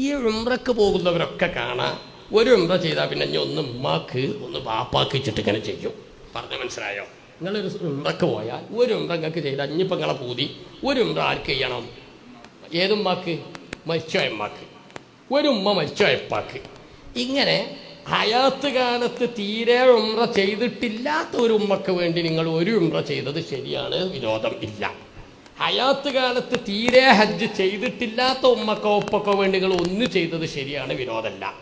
ഈ ഉംറക്ക് പോകുന്നവരൊക്കെ കാണാം. ഒരു ഉംറ ചെയ്താൽ പിന്നെ ഞാൻ ഒന്ന് ഉമ്മാക്ക് ഒന്ന് ബാപ്പാക്ക് വെച്ചിട്ട് ഇങ്ങനെ ചെയ്യും. പറഞ്ഞ മനസ്സിലായോ? നിങ്ങളൊരു ഉംറക്ക് പോയാൽ ഒരു ഉംറ നിങ്ങൾക്ക് ചെയ്താൽ ഇനിയിപ്പോൾ നിങ്ങളെ പൂതി. ഒരു ഉംറ ആർക്ക് ചെയ്യണം? ഏതുമ്മാക്ക് ഉമ്മാക്ക്? ഒരു ഉമ്മ മരിച്ചോയപ്പാക്ക് ഇങ്ങനെ ഹയാത്ത് കാലത്ത് തീരെ ഉംറ ചെയ്തിട്ടില്ലാത്ത ഒരു ഉമ്മക്ക് വേണ്ടി നിങ്ങൾ ഒരു ഉംറ ചെയ്തത് ശരിയാണ്. വിരോധം ഇല്ല. ഹയാത്ത് കാലത്ത് തീരെ ഹജ്ജ് ചെയ്തിട്ടില്ലാത്ത ഉമ്മക്കോ ഉപ്പക്കോ വേണ്ടി നിങ്ങൾ ഒന്ന് ചെയ്തത് ശരിയാണ് വിനോദമല്ല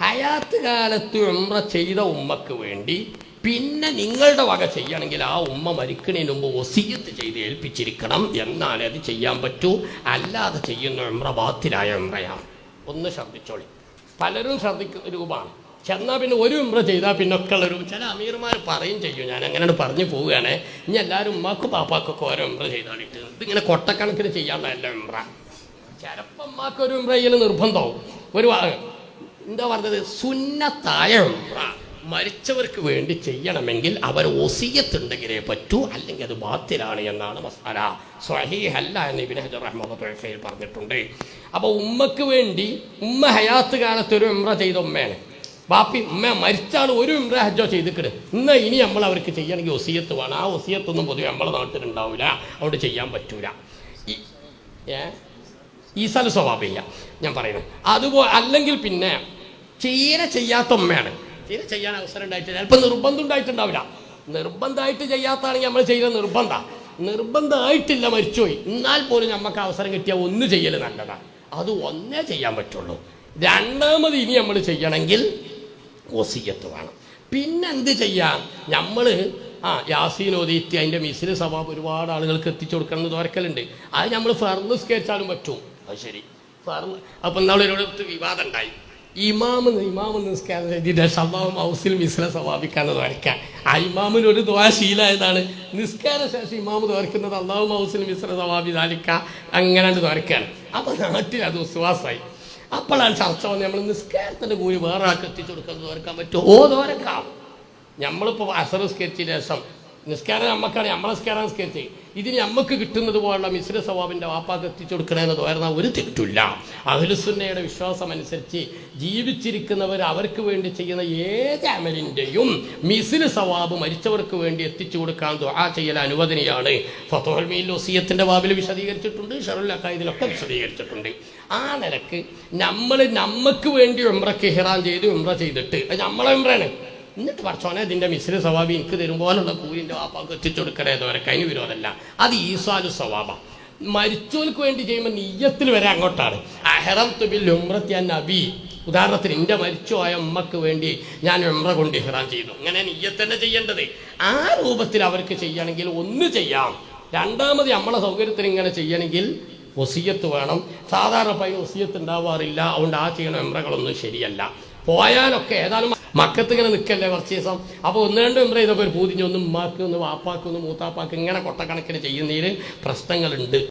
ഹയാത്ത് കാലത്ത് ഉമ്ര ചെയ്ത ഉമ്മക്ക് വേണ്ടി പിന്നെ നിങ്ങളുടെ വക ചെയ്യണമെങ്കിൽ ആ ഉമ്മ മരിക്കണതിന് മുമ്പ് ഒസിയത്ത് ചെയ്ത് ഏൽപ്പിച്ചിരിക്കണം എന്നാലേ അത് ചെയ്യാൻ പറ്റൂ. അല്ലാതെ ചെയ്യുന്ന ഉമ്ര ബാത്തിലായ ഉമ്രയാണ് ഒന്ന് ശ്രദ്ധിച്ചോളി. പലരും ശ്രദ്ധിക്കുന്ന രൂപമാണ്. ചെന്നാൽ പിന്നെ ഒരു ഉമ്ര ചെയ്താൽ പിന്നെ ഒക്കെ ഉള്ള രൂപം ചില അമീർമാർ പറയും ചെയ്യും ഞാൻ അങ്ങനെയാണ് പറഞ്ഞു പോവുകയാണ്. ഇനി എല്ലാവരും ഉമ്മാക്കും പാപ്പാക്കൊക്കെ ഓരോ ഉംറ ചെയ്താണിട്ട് ഇതിങ്ങനെ കൊട്ടക്കണക്കിന് ചെയ്യാനുള്ള ഉമ്ര. ചിലപ്പോൾ ഉമ്മാക്ക് ഒരു ചെയ്യൽ നിർബന്ധമാവും ഒരു എന്താ പറഞ്ഞത്? സുന്നത്തായ ഉമ്ര. മരിച്ചവർക്ക് വേണ്ടി ചെയ്യണമെങ്കിൽ അവർ ഒസിയത്തുണ്ടെങ്കിലേ പറ്റൂ അല്ലെങ്കിൽ അത് ബാത്തിലാണ് എന്നാണ് മസാല. സ്വഹീഹല്ല എന്ന് ഇബിൻ ഹജർ റഹ്മത്തുൽ പറഞ്ഞിട്ടുണ്ട്. അപ്പോൾ ഉമ്മക്ക് വേണ്ടി ഉമ്മ ഹയാത്ത് കാലത്ത് ഒരു ഉമ്ര ചെയ്ത ഉമ്മയാണ്. ബാപ്പി ഉമ്മ മരിച്ചാൽ ഒരു ഉംറ ഹജ്ജോ ഇന്ന് ഇനി നമ്മൾ അവർക്ക് ചെയ്യണമെങ്കിൽ ഒസിയത്ത് വേണം. ആ ഒസിയത്തൊന്നും പൊതുവെ നമ്മളെ നാട്ടിലുണ്ടാവില്ല അവിടെ ചെയ്യാൻ പറ്റൂല. ഈ ഏ? ഈസാൽ സ്വഭാവമില്ല. ഞാൻ പറയുന്നത് അതുപോലെ അല്ലെങ്കിൽ പിന്നെ ചീര ചെയ്യാത്ത ഉമ്മയാണ്. ചീര ചെയ്യാൻ അവസരം ഉണ്ടായിട്ട് ചിലപ്പോൾ നിർബന്ധം ഉണ്ടായിട്ടുണ്ടാവില്ല. നിർബന്ധമായിട്ട് ചെയ്യാത്താണെങ്കിൽ നമ്മൾ ചെയ്യുന്ന നിർബന്ധം. നിർബന്ധമായിട്ടില്ല മരിച്ചുപോയി. എന്നാൽ പോലും നമുക്ക് അവസരം കിട്ടിയാൽ ഒന്ന് ചെയ്യൽ നല്ലതാണ്. അത് ഒന്നേ ചെയ്യാൻ പറ്റുള്ളൂ. രണ്ടാമത് ഇനി നമ്മൾ ചെയ്യണമെങ്കിൽ ഒസിയത്ത് വേണം പിന്നെ എന്ത് ചെയ്യാം? നമ്മൾ ആ യാസീൻ ഓതിയിട്ട് അതിന്റെ മിസിന് സ്വഭാവം ഒരുപാട് ആളുകൾക്ക് എത്തിച്ചു കൊടുക്കണം എന്ന് തോരക്കലുണ്ട്. അത് നമ്മൾ ഫർന്ന് സ്കേച്ചാലും പറ്റും. അത് ശരി. ഫർന്ന് അപ്പം നമ്മളൊരിടത്ത് വിവാദം ഉണ്ടായി ഇമാമ് ഇമാമ് നിസ്കാരം ചെയ്തിട്ട് സ്വഭാവം ഹൗസിൽ മിസിനെ സ്വഭാവിക്കാന്ന് തോരക്കാം ആ ഇമാമിന് ഒരു ദ്വാ ശീലമായതാണ് നിസ്കാര ശേഷം ഇമാമ് തോരക്കുന്നത് അള്ളാഹു ഹൗസിൽ മിശ്ര സ്വഭാവി താലിക്ക അങ്ങനെ തോരക്കാണ്. അപ്പം നാട്ടിൽ അത് വിശ്വാസമായി അപ്പോഴാണ് ചർച്ച വന്ന് നമ്മൾ നിസ്കാരത്തിന്റെ കൂലി വേറെ ആൾക്ക് എത്തിച്ചു കൊടുക്കാൻ തോരക്കാൻ പറ്റുമോ? തോരക്കാം നമ്മളിപ്പോൾ അസർ സ്കെച്ചിന് ശേഷം നിസ്കാരം നമ്മക്കാണ് നമ്മളെ നിസ്കാരം സ്കെച്ച് ഇതിന് നമുക്ക് കിട്ടുന്നത് പോലുള്ള മിശ്ര സ്വഭാവിന്റെ വാപ്പാക്ക് എത്തിച്ചു കൊടുക്കണമെന്ന് തോരുന്ന ഒരു തെറ്റില്ല അഹ്ലുസുന്നയുടെ വിശ്വാസം അനുസരിച്ച് ജീവിച്ചിരിക്കുന്നവർ അവർക്ക് വേണ്ടി ചെയ്യുന്ന ഏത് അമലിന്റെയും മിസിന് സവാബ് മരിച്ചവർക്ക് വേണ്ടി എത്തിച്ചു കൊടുക്കാൻ ദുആ ചെയ്യൽ അനുവദനയാണ്. ഫത്തോൽ മീൽ ഒസിയത്തിന്റെ വാബിൽ വിശദീകരിച്ചിട്ടുണ്ട് ഷറുൽ അക്കായതിലൊക്കെ വിശദീകരിച്ചിട്ടുണ്ട്. ആ നിലയ്ക്ക് നമ്മൾ നമുക്ക് വേണ്ടി ഉംറക്ക് ഹിറാൻ ചെയ്ത് ഉംറ ചെയ്തിട്ട് അത് നമ്മളെ ഉംറയാണ്. എന്നിട്ട് പറച്ചോനെ ഇതിന്റെ മിശ്ര സ്വഭാവം എനിക്ക് തരും പോലുള്ള കൂലിന്റെ വാപ്പാക്ക് എത്തിച്ചു കൊടുക്കണേ വരക്ക് അതിന് വിരോധമല്ല. അത് ഈസാലു സ്വഭാവം മരിച്ചോൽക്ക് വേണ്ടി ചെയ്യുമ്പോൾ നീയത്തിൽ വരെ അങ്ങോട്ടാണ്. അഹറം തുബിൽ ഉമ്രത്യാൻ നബി. ഉദാഹരണത്തിന് എന്റെ മരിച്ചുപോയ ഉമ്മക്ക് വേണ്ടി ഞാൻ ഉമ്ര കൊണ്ട് ഇഹ്റാം ചെയ്തു. അങ്ങനെ നീയത്തന്നെ ചെയ്യേണ്ടത്. ആ രൂപത്തിൽ അവർക്ക് ചെയ്യണമെങ്കിൽ ഒന്ന് ചെയ്യാം. രണ്ടാമത് നമ്മളെ സൗകര്യത്തിന് ഇങ്ങനെ ചെയ്യണമെങ്കിൽ ഒസിയത്ത് വേണം. സാധാരണ പൈ ഒസിയത്ത് ഉണ്ടാവാറില്ല. അതുകൊണ്ട് ആ ചെയ്യണ ഉമ്രകളൊന്നും ശരിയല്ല. പോയാലൊക്കെ ഏതായാലും മക്കത്ത് ഇങ്ങനെ നിൽക്കല്ലേ കുറച്ച് ദിവസം? അപ്പോൾ ഒന്ന് രണ്ട് എംറ ചെയ്തപ്പോൾ ഒരു പൂതിഞ്ഞൊന്നും ഉമ്മാക്ക് ഒന്ന് വാപ്പാക്ക് ഒന്ന് മൂത്താപ്പാക്ക് ഇങ്ങനെ കൊട്ടക്കണക്കിന് ചെയ്യുന്നതിൽ പ്രശ്നങ്ങളുണ്ട്.